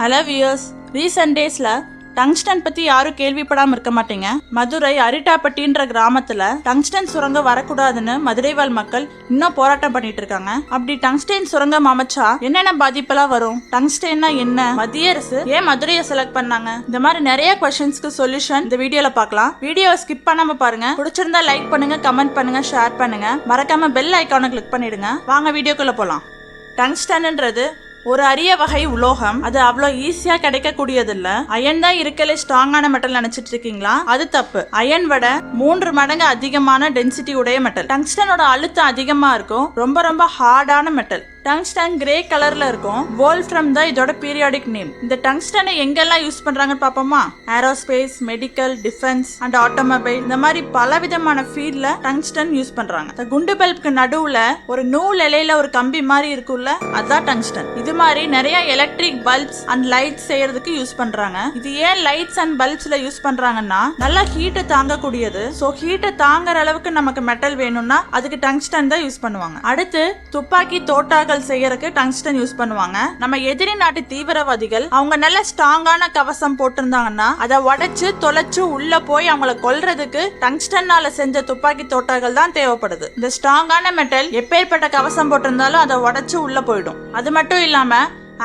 Hello viewers recent டேஸில் tungsten பத்தி யாரும் கேள்விப்படாம இருக்க மாட்டீங்க. மதுரை அரிட்டாப்பட்டின்ற கிராமத்துல டங்ஸ்டன் சுரங்கம் வரக்கூடாதுன்னு மதுரைவாழ் மக்கள் இன்னும் போராட்டம் பண்ணிட்டு இருக்காங்க. அப்படி டங்ஸ்டன் சுரங்கம் அமைச்சா என்னென்ன பாதிப்பெல்லாம் வரும்? டங்ஸ்டன்னா என்ன? மத்திய அரசு ஏன் மதுரையை செலக்ட் பண்ணாங்க? இந்த மாதிரி நிறைய கொஸ்டின்ஸ்க்கு சொல்யூஷன் இந்த வீடியோல பார்க்கலாம். வீடியோவை ஸ்கிப் பண்ணாம பாருங்க. பிடிச்சிருந்தா லைக் பண்ணுங்க கமெண்ட் பண்ணுங்க ஷேர் பண்ணுங்க. மறக்காம பெல் ஐக்கானை கிளிக் பண்ணிடுங்க. வாங்க வீடியோக்குள்ள போலாம். டங்ஸ்டன்ன்றது ஒரு அரிய வகை உலோகம். அது அவ்வளோ ஈஸியா கிடைக்கக்கூடியது இல்ல அயன் தான் இருக்கல ஸ்ட்ராங்கான மெட்டல் நினைச்சிட்டு இருக்கீங்களா? அது தப்பு. அயன் விட மூன்று மடங்கு அதிகமான டென்சிட்டி உடைய மெட்டல் டங்ஸ்டனோட அழுத்தம் அதிகமா இருக்கும். ரொம்ப ரொம்ப ஹார்டான மெட்டல் டங்ஸ்டன் கிரே கலர்ல இருக்கும். வோல்ஃப்ரம் தான் இதோட பீரியாடிக் நேம் இந்த டங்ஸ்டனை எங்கெல்லாம் யூஸ் பண்றாங்கன்னு பாப்போமா aerospace medical defence and automobile இந்த மாதிரி பல விதமான ஃபீல்ட்ல டங்ஸ்டன் யூஸ் பண்றாங்க. இந்த குண்டு பல்புக்கு நடுவுல ஒரு நூல் இலையில ஒரு கம்பி மாதிரி இருக்கும்ல அதான் டங்ஸ்டன் இது மாதிரி நிறைய எலக்ட்ரிக் பல்ப்ஸ் அண்ட் லைட்ஸ் செய்யறதுக்கு யூஸ் பண்றாங்க. இது ஏன் லைட்ஸ் அண்ட் பல்ப்ஸ்ல யூஸ் பண்றாங்கன்னா நல்லா ஹீட்டை தாங்கக்கூடியது. ஸோ ஹீட்டை தாங்குற அளவுக்கு நமக்கு மெட்டல் வேணும்னா அதுக்கு டங்ஸ்டன் தான் யூஸ் பண்ணுவாங்க. அடுத்து துப்பாக்கி தோட்டாக்கள் செய்யறதுக்கு டங்ஸ்டன் யூஸ் பண்ணுவாங்க. நம்ம எதிரி நாட்டு தீவிரவாதிகள் அவங்க நல்ல ஸ்ட்ராங்கான கவசம் போட்டிருந்தாங்கன்னா அதை உடைச்சு தொலைச்சு உள்ள போய் அவங்கள கொல்றதுக்கு டங்ஸ்டன்னால செஞ்ச துப்பாக்கி தோட்டர்கள் தான் தேவைப்படுது. இந்த ஸ்ட்ராங்கான மெட்டல் எப்பேற்பட்ட கவசம் போட்டிருந்தாலும் அதை உடைச்சு உள்ள போயிடும். அது மட்டும் இல்லாம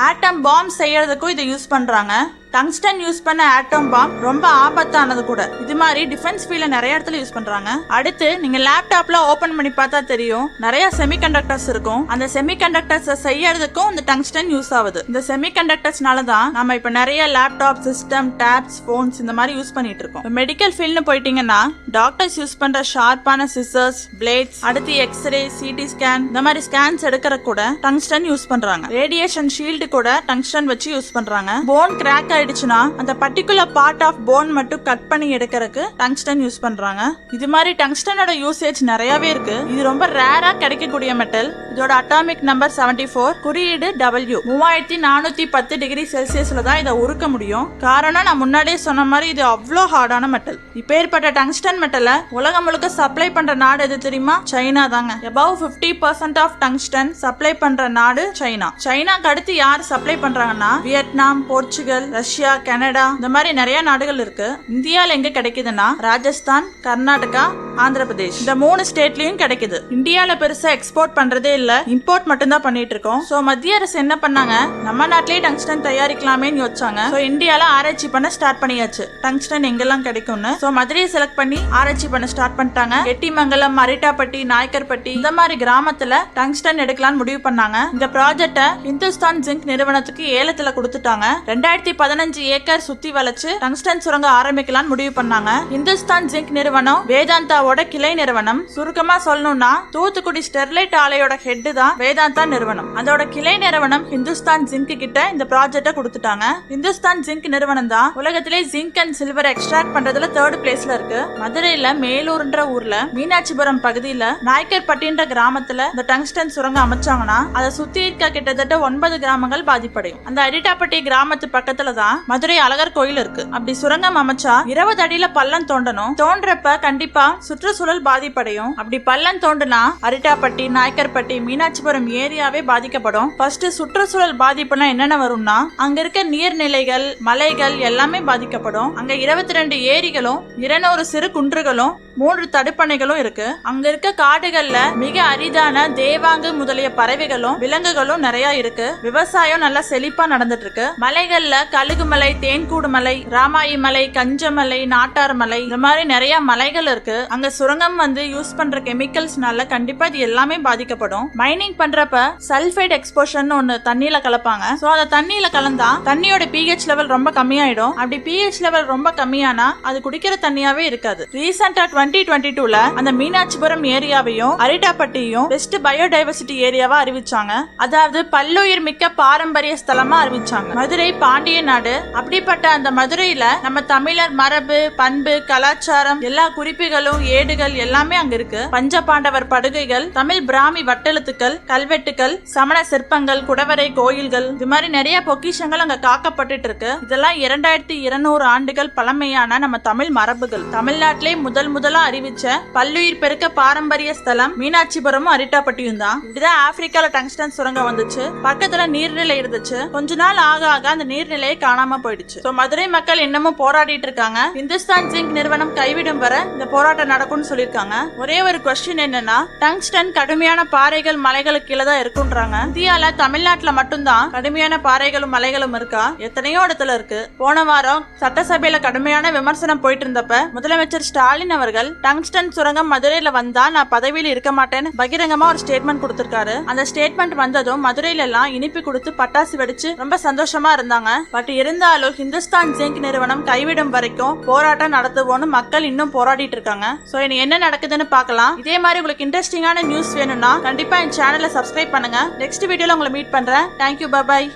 ஆட்டம் பாம் செய்யறதுக்கும் இதை யூஸ் பண்றாங்க. டங்ஸ்டன் யூஸ் பண்ண ஆட்டம் பாம் ரொம்ப ஆபத்தானது கூட. இது மாதிரி டிஃபென்ஸ் ஃபீல்ட்ல நிறைய இடத்துல யூஸ் பண்றாங்க. அடுத்து நீங்க லேப்டாப்ல ஓபன் பண்ணி பார்த்தா தெரியும். நிறைய செமி கண்டக்டர்ஸ் இருக்கும். அந்த செமி கண்டக்டர்ஸ் செய்யறதுக்கும் இந்த டங்ஸ்டன் யூஸ் ஆகுது. இந்த செமி கண்டக்டர்ஸ்னால தான் நம்ம இப்ப நிறைய லேப்டாப் சிஸ்டம் டேப்ஸ் போன்ஸ் இந்த மாதிரி யூஸ் பண்ணிட்டு இருக்கோம். மெடிக்கல் ஃபீல்ட்னு போயிட்டீங்கன்னா டாக்டர்ஸ் யூஸ் பண்ற ஷார்ப்பான சிசர்ஸ் பிளேட்ஸ் அடுத்து எக்ஸ்ரே சிடி ஸ்கேன் இந்த மாதிரி ஸ்கேன்ஸ் எடுக்கிற கூட டங்ஸ்டன் யூஸ் பண்றாங்க. ரேடியேஷன் ஷீல்டு கூட டங்ஸ்டன் வச்சு யூஸ் பண்றாங்க. போன் கிராக் ஆயிடுச்சுன்னா அந்த பர்டிகுலர் பார்ட் ஆஃப் போன் மட்டும் கட் பண்ணி எடுக்கிறதுக்கு டங்ஸ்டன் யூஸ் பண்றாங்க. இது மாதிரி டங்ஸ்டனோட யூசேஜ் நிறையவே இருக்கு. இது ரொம்ப ரேரா கிடைக்கக்கூடிய மெட்டல் இதோட அட்டாமிக் நம்பர் 74 ஃபோர் குறியீடு டபிள்யூ மூவாயிரத்தி நானூத்தி பத்து டிகிரி செல்சியஸ்ல தான் இதை உருக்க முடியும். காரணம் நான் முன்னாடியே சொன்ன மாதிரி இது அவ்வளோ ஹார்டான மெட்டல் இப்பேற்பட்ட டங்ஸ்டன் மெட்டலை உலகம் முழுக்க சப்ளை பண்ற நாடு எது தெரியுமா? சைனா தாங்க. Above fifty percent of tungsten supply பண்ற நாடு சைனா. சைனாக்கு அடுத்து யார் சப்ளை பண்றாங்கன்னா Vietnam Portugal Russia Russia Canada இந்த மாதிரி நிறைய நாடுகள் இருக்கு. இந்தியால எங்க கிடைக்குதுன்னா ராஜஸ்தான் கர்நாடகா ஆந்திர பிரதேஷ் இந்த மூணு ஸ்டேட்லயும் கிடைக்குது. இந்தியால பெருசா எக்ஸ்போர்ட் பண்றதே இல்ல இம்போர்ட் மட்டும் தான் பண்ணிட்டு இருக்கோம். சோ மத்திய அரசு என்ன பண்ணாங்க? நம்ம நாட்டிலேயே டங்ஸ்டன் தயாரிக்கலாமேன்னு யோசிச்சாங்க. சோ இந்தியால ஆராய்ச்சி பண்ண ஸ்டார்ட் பண்ணியாச்சு. டங்ஸ்டன் எங்கெல்லாம் கிடைக்கும்னு. சோ மதுரையை செலக்ட் பண்ணி ஆராய்ச்சி பண்ண ஸ்டார்ட் பண்ணிட்டாங்க. எட்டிமங்கலம் மரிட்டாப்பட்டி நாயக்கர்பட்டி இந்த மாதிரி கிராமத்துல டங்ஸ்டன் எடுக்கலாம்னு முடிவு பண்ணாங்க. இந்த ப்ராஜெக்ட இந்துஸ்தான் ஜிங்க் நிறுவனத்துக்கு ஏலத்துல கொடுத்துட்டாங்க. ரெண்டாயிரத்தி பதினஞ்சு ஏக்கர் சுத்தி வளைச்சு டங்ஸ்டன் சுரங்க ஆரம்பிக்கலாம்னு முடிவு பண்ணாங்க. இந்துஸ்தான் ஜிங்க் நிறுவனம் வேதாந்தாவோட கிளை நிறுவனம். சுருக்கமா சொல்லணும்னா தூத்துக்குடி ஸ்டெர்லைட் ஆலையோட ஹெட் தான் வேதாந்தா நிறுவனம். அதோட கிளை நிறுவனம் ஹிந்துஸ்தான் ஜிங்க் கிட்ட இந்த ப்ராஜெக்ட கொடுத்துட்டாங்க. இந்துஸ்தான் ஜிங்க் நிறுவனம் தான் உலகத்திலே ஜிங்க் அண்ட் சில்வர் எக்ஸ்ட்ராக்ட் பண்றதுல தேர்ட் பிளேஸ்ல இருக்கு. மதுரையில மேலூர்ன்ற ஊர்ல மீனாட்சிபுரம் பகுதியில நாய்க்கர்பட்டின்ற கிராமத்துல இந்த டங்ஸ்டன் சுரங்க அமைச்சாங்கன்னா அதை சுத்தி இருக்க கிட்டத்தட்ட ஒன்பது கிராமங்கள் பாதிப்படையும். அந்த அடிட்டாப்பட்டி கிராமத்து பக்கத்துல தான் மதுரை அழகர் கோயில் இருக்கு. அப்படி சுரங்கம் அமைச்சா இருபது அடியில பள்ளம் தோண்டணும். தோன்றப்ப கண்டிப்பா சுற்றுச்சூழல் பாதிப்படையும். அப்படி பள்ளம் தோண்டுனா அரிட்டாப்பட்டி நாயக்கர்பட்டி மீனாட்சிபுரம் ஏரியாவே பாதிக்கப்படும். ஃபர்ஸ்ட் சுற்றுச்சூழல் பாதிப்புனா என்னென்ன வரும்னா அங்க இருக்க நீர்நிலைகள் மலைகள் எல்லாமே பாதிக்கப்படும். அங்க இருபத்தி ரெண்டு ஏரிகளும் இருநூறு சிறு குன்றுகளும் மூன்று தடுப்பணைகளும் இருக்கு. அங்க இருக்க காடுகள்ல மிக அரிதான தேவாங்கு முதலிய பறவைகளும் விலங்குகளும் நிறைய இருக்கு. விவசாயம் நல்லா செழிப்பா நடந்துட்டு இருக்கு. மலைகள்ல கழு மலை தேன்கூடு மலை ராமாயி மலை கஞ்சமலை நாட்டார் மலை இந்த மாதிரி நிறைய மலைகள் இருக்கு. அங்க சுரங்கம் வந்து யூஸ் பண்ற கெமிக்கல்ஸ்னால கண்டிப்பா இது எல்லாமே பாதிக்கப்படும். மைனிங் பண்றப்ப சல்ஃபைட் எக்ஸ்போஷன் ஒன்னு தண்ணியில கலப்பாங்க. சோ அதை தண்ணியில கலந்தா தண்ணியோட பிஹெச் லெவல் ரொம்ப கம்மியாயிடும். அப்படி பிஹெச் லெவல் ரொம்ப கம்மியானா அது குடிக்கிற தண்ணியாவே இருக்காது. ரீசெண்டா டுவெண்ட்டி டுவெண்ட்டி டூல அந்த மீனாட்சிபுரம் ஏரியாவையும் அரிட்டாப்பட்டியும் பெஸ்ட் பயோடைவர்சிட்டி ஏரியாவா அறிவிச்சாங்க. அதாவது பல்லுயிர் மிக்க பாரம்பரிய ஸ்தலமா அறிவிச்சாங்க. மதுரை பாண்டிய நாடு நாடு அப்படிப்பட்ட அந்த மதுரையில நம்ம தமிழர் மரபு பண்பு கலாச்சாரம் எல்லா குறிப்புகளும் ஏடுகள் எல்லாமே அங்க இருக்கு. பஞ்ச பாண்டவர் படுகைகள் தமிழ் பிராமி வட்டெழுத்துக்கள் கல்வெட்டுகள் சமண சிற்பங்கள் குடவரை கோயில்கள் இது மாதிரி நிறைய பொக்கிஷங்கள் அங்க காக்கப்பட்டுட்டு இருக்கு. இதெல்லாம் இரண்டாயிரத்தி இருநூறு ஆண்டுகள் பழமையான நம்ம தமிழ் மரபுகள். தமிழ்நாட்டிலே முதல் முதலா அறிவிச்ச பல்லுயிர் பெருக்க பாரம்பரிய ஸ்தலம் மீனாட்சிபுரமும் அரிட்டாப்பட்டியும் தான் இப்படிதான் ஆப்பிரிக்கால டங்ஸ்டன் சுரங்கம் வந்துச்சு. பக்கத்துல நீர்நிலை இருந்துச்சு. கொஞ்ச நாள் ஆக ஆக அந்த நீர்நிலையை காணாம போயிடுச்சு. ஸோ மதுரை மக்கள் இன்னமும் போராடிட்டு இருக்காங்க. இந்துஸ்தான் ஜிங்க் நிறுவனம் கைவிடும் வர இந்த போராட்டம் நடக்கும்னு சொல்லியிருக்காங்க. ஒரே ஒரு கொஸ்டின் என்னன்னா டங்ஸ்டன் கடுமையான பாறைகள் மலைகளுக்கு கீழே தான் இருக்குன்றாங்க. இந்தியால தமிழ்நாட்டுல மட்டும்தான் கடுமையான பாறைகளும் மலைகளும் இருக்கா? எத்தனையோ இடத்துல இருக்கு. போன வாரம் சட்டசபையில கடுமையான விமர்சனம் போயிட்டு இருந்தப்ப முதலமைச்சர் ஸ்டாலின் அவர்கள் டங்ஸ்டன் சுரங்கம் மதுரையில வந்தா நான் பதவியில் இருக்க மாட்டேன்னு பகிரங்கமா ஒரு ஸ்டேட்மெண்ட் கொடுத்திருக்காரு. அந்த ஸ்டேட்மெண்ட் வந்ததும் மதுரையில எல்லாம் இனிப்பு கொடுத்து பட்டாசு வெடிச்சு ரொம்ப சந்தோஷமா இருந்தாங்க. பட் இருந்தாலும் ஹிந்துஸ்தான் ஜிங்க் நிறுவனம் கைவிடும் வரைக்கும் போராட்டம் நடத்துவோம்னு மக்கள் இன்னும் போராடிட்டு இருக்காங்க. சோ இனி என்ன நடக்குதுன்னு பார்க்கலாம். இதே மாதிரி உங்களுக்கு இன்ட்ரெஸ்டிங்கான நியூஸ் வேணும்னா கண்டிப்பா என் சேனலை சப்ஸ்கிரைப் பண்ணுங்க. நெக்ஸ்ட் வீடியோல உங்களை மீட் பண்றேன். Thank you bye